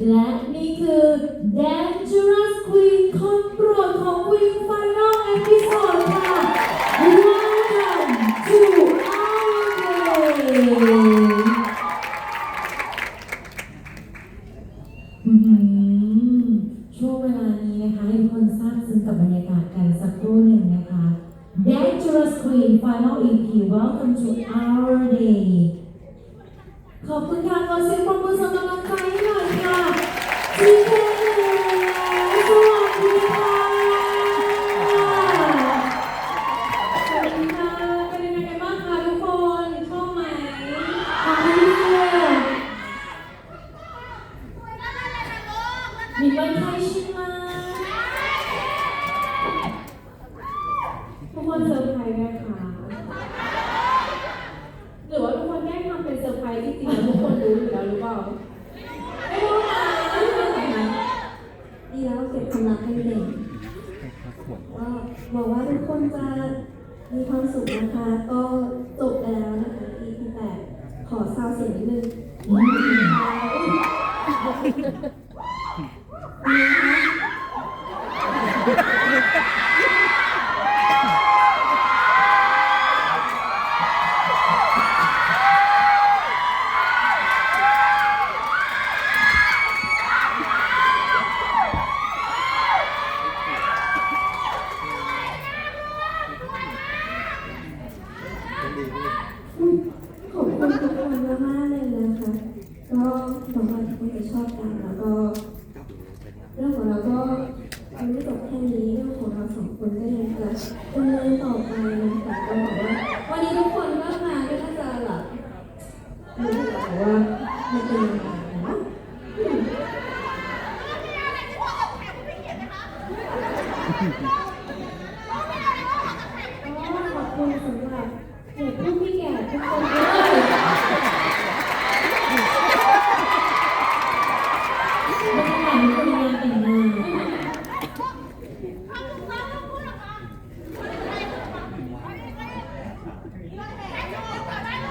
และนี่คือ Dangerous Queen คนโปรดของ Queen Final Episode ค่ะ Welcome to our day ช่วงเวลานี้นะคะให้ทุกคนทราบซึ้งกับบรรยากาศกันสักครู่หนึ่งนะคะ Dangerous Queen Final EP Welcome to our day ขอบคุณค่ะขอเสียงปรบมือส่งกำลังใจให้หน่ มีวันไทยใช่ไหมทุกคนเซอร์ไพรส์ไหมคะหรือว่าทุกคนแกล้งทำเป็นเซอร์ไพรส์จริงๆทุกคนรู้อยู่แล้วหรือเปล่า ไม่รู้นะไม่รู้นะดีแล้วเก็บความลับให้เด็กก็บอกว่าทุกคนจะมีความสุขนะคะ ก็จบไปแล้วนะคะ EP แปดขอซาวเสียงนิดนึง อืม ขอบคุณทุกคนมากๆเลยนะคะ ก็หวังว่าทุกคนจะชอบกันแล้วก็ เรื่องของเราก็ยังไม่จบแค่นี้เรื่องของเราสองคน ก็ยังจะดำเนินต่อไปนะคะก็บอกว่า วันนี้ทุกคนก็มาก็น่าจะแบบรู้สึกแบบว่ามันเป็นยังไงนะอืมก็ขอบคุณสำหรับเด็กผู้พี่แก่ทุกคนด้วย บรรยากาศมันเป็นงานแต่งงาน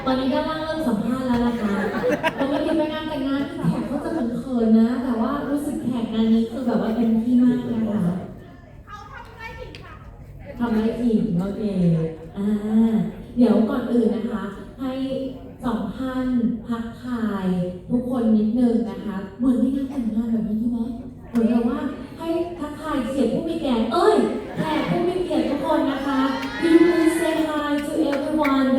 ตอนนี้ด้านล่างเริ่มสัมภาษณ์แล้วนะคะปกติไปงานแต่งงานแขกก็จะเหมือนเขินๆนะ แต่ว่ารู้สึกแขกงานนี้คือแบบว่าเต็มที่มากนะคะทำได้อีกโอเคอ่าเดี๋ยวก่อนอื่นนะคะ ให้สองท่านพักทาย ทุกคนนิดนึงนะคะ เหมือนที่งานแต่งงานแบบนี้ใช่ไหมเหมือนกับว่าให้ทักทายเสียงผู้มีแก่เอ้ยแขกผู้มีเกียรติทุกคนนะคะ please say hi to everyone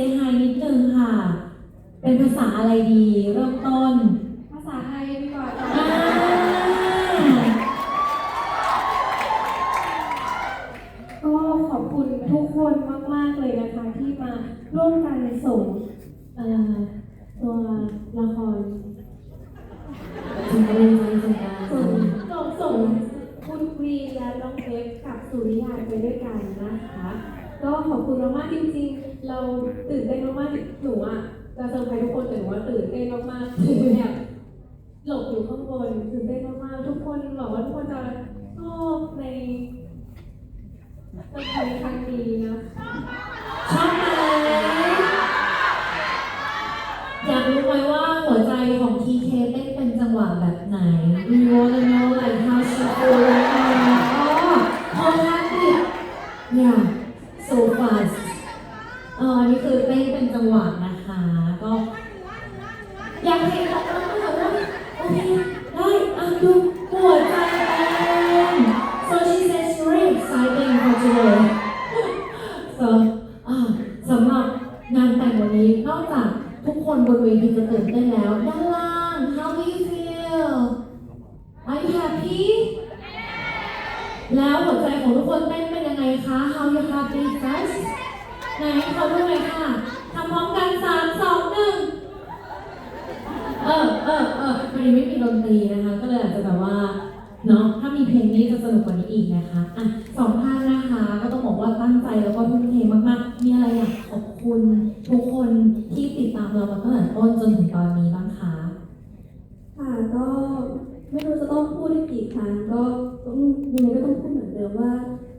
say hi นิดนึงค่ะ เป็นภาษาอะไรดี เริ่มต้น ภาษาไทยดีกว่าอ่าก็ขอบคุณทุกคนมาก ๆ เลยนะคะ ที่มาร่วมกันส่งเอ่อตัวละครถึงเรียนใจจังกาส่งส่งส่งคุณกรีนและน้องเอฟกับสุริยาไปด้วยกันนะคะ ก็ขอบคุณมากๆจริงๆ เราตื่นเต้นมากๆหนูอะจะเซอร์ไพรส์ทุกคนแต่หนูว่าตื่นเต้นมากๆคือแบบหลบอยู่ข้างบนตื่นเต้นมากๆทุกคนบอกว่าทุกคนจะชอบในเซอร์ไพรส์ครั้งนี้นะชอบไหมอยากรู้ไหมว่าหัวใจของ TK เต้นเป็นจังหวะแบบไหน We wanna know like how she feel right now อ๋อ how happy yeah so fast เอออันนี้คือเต้นเป็นจัง หวะนะคะ ก็ อยากเห็นแบบนั้ก็แบบว่าโอเคได้อะดูหัวใจเต้น so she says she's very exciting for today so อ่าสำหรับงานแต่งวันนี้นอกจากทุกคนบนเวทีจะตื่นเต้นแล้ว ด้านล่าง how do you feel are you happy แล้วหัวใจของทุกคนเต้นเป็นยังไงคะ how you happy guys ไหนขอดูหน่อยค่ะ ทำพร้อมกันสามสองหนึ่งเออเออเออวันนี้ไม่มีดนตรีนะคะ ก็เลยอาจจะแบบว่าเนาะถ้ามีเพลงนี้จะสนุกกว่านี้อีกนะคะอะสองท่านนะคะ ก็ต้องบอกว่าตั้งใจแล้วก็ทุ่มเทมากๆ มีอะไรอยากขอบคุณทุกคนที่ติดตามเรามาตั้งแต่ต้นจนถึงตอนนี้บ้างคะค่ะก็ไม่รู้จะต้องพูดได้กี่ครั้งก็ต้องยังไงก็ต้องพูดเหมือนเดิมว่า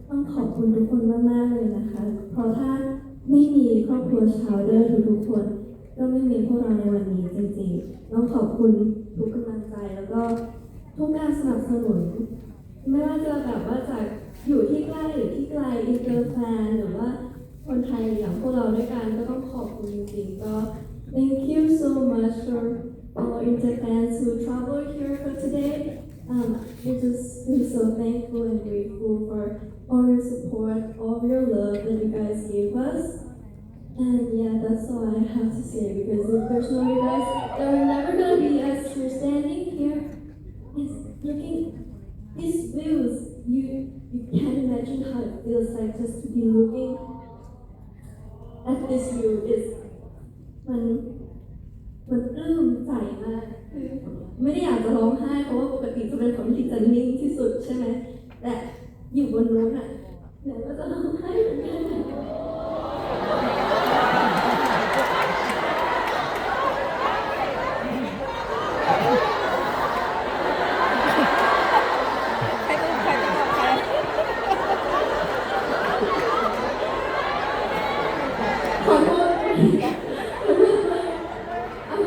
ต้องขอบคุณทุกคนมากๆเลยนะคะ เพราะถ้า ไม่มีครอบครัวชาวเดอร์ทุกๆคน ก็ไม่มีพวกเราในวันนี้จริงๆต้องขอบคุณทุกกำลังใจแล้วก็ทุกการสนับสนุน ไม่ว่าจะแบบว่าจากอยู่ที่ใกล้หรือที่ไกลอินเตอร์แฟนหรือว่าคนไทยอย่างพวกเราด้วยกันก็ต้องขอบคุณจริงๆก็ thank you so much for all inter fans who traveled here for today um, we're just we're so thankful and grateful for all your support all of your love that you guys gave us and yeah that's all I have to say because if there's no you guys then we're never gonna be as we're standing here it's looking these views, you you can't imagine how it feels like just to be looking at this view is มันมันปลื้มใจมากคือไม่ได้อยากจะร้องไห้เพราะว่าปกติจะเป็นคนที่จะนิ่งที่สุดใช่ไหมแต่อยู่บนนู้นอะเดี๋ยวก็จะร้องไห้เหมือนกัน ขอโทษเอา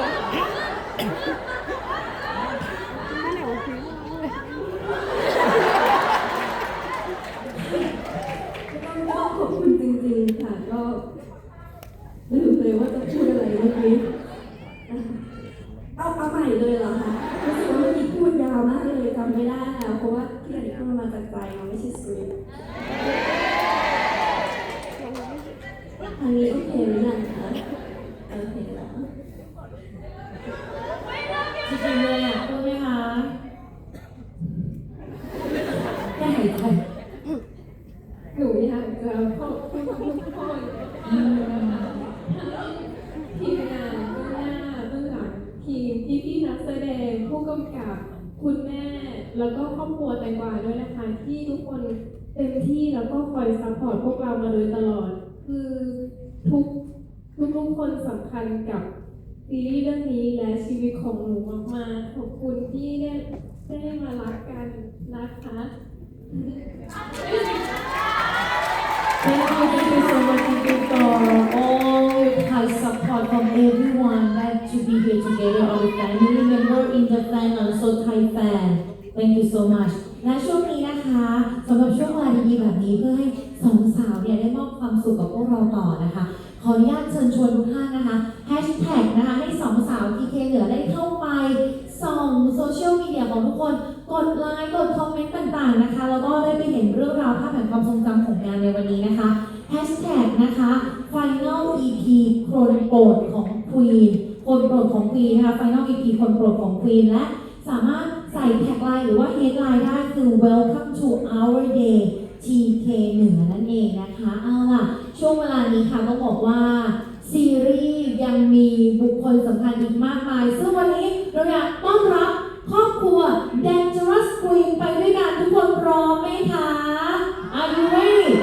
ละ ก็ต้องขอบคุณจริงๆ ค่ะ ก็ลืมเลยว่าจะพูดอะไรเมื่อกี้นะคะเอาเอาให ม่เลยเหรอคะรู้สึกว่าเมื่อกี้พูดยาวมากเลยจำไม่ได้แล้วเพราะว่าที่อันนี้พูดมาจากใจมันไม่ใช่สคริปต์อันนี้โอเคหรือยังคะโอเคแล้ว จริงๆเลยอยากพูดไหมคะแค่หายใจ หนูอยากจะขอบคุณทุกคนทีมงานเบื้องหน้าเบื้องหลังทีมพี่พี่ๆนักแสดงผู้กำกับคุณแม่ แล้วก็ครอบครัวแตงกวาด้วยนะคะ ที่ทุกคนเต็มที่แล้วก็คอยซัพพอร์ตพวกเรามาโดยตลอด คือทุกทุกทุกคนสำคัญกับซีรีส์เรื่องนี้และชีวิตของหนูมากๆขอบคุณที่ได้ได้มารักกันนะคะ Thank you, thank you so much thank you for all your support from everyone that to be here together, all the family member in the fan, also Thai. Thank you so much. และช่วงนี้นะคะสำหรับช่วงเวลาดีๆแบบนี้เพื่อให้สองสาวเนี่ยได้มอบความสุขกับพวกเราต่อนะคะ ขออนุญาตเชิญชวนทุกท่านนะคะแฮชแท็กนะคะให้สองสาวทีเคเหลือได้เข้าไปส่องโซเชียลมีเดียของทุกคน กดไลค์กดคอมเมนต์ต่างๆนะคะ แล้วก็ได้ไปเห็นเรื่องราวภาพแห่งความทรงจำของงานในวันนี้นะคะแฮชแท็กนะคะ Final EP คนโปรดของ Queen คนโปรดของ Queen นะคะ Final EP คนโปรดของ Queen และสามารถ ใส่แท็กไลน์หรือว่าเฮดไลน์ได้คือ Welcome to our day TK เหนือนั่นเองนะคะ เอาล่ะ ช่วงเวลานี้ค่ะต้องบอกว่า ซีรีส์ยังมีบุคคลสำคัญอีกมากมาย ซึ่งวันนี้เราอยากต้อนรับครอบครัว Dangerous Queen ไปด้วยกันทุกคนพร้อมไหมคะ Are you ready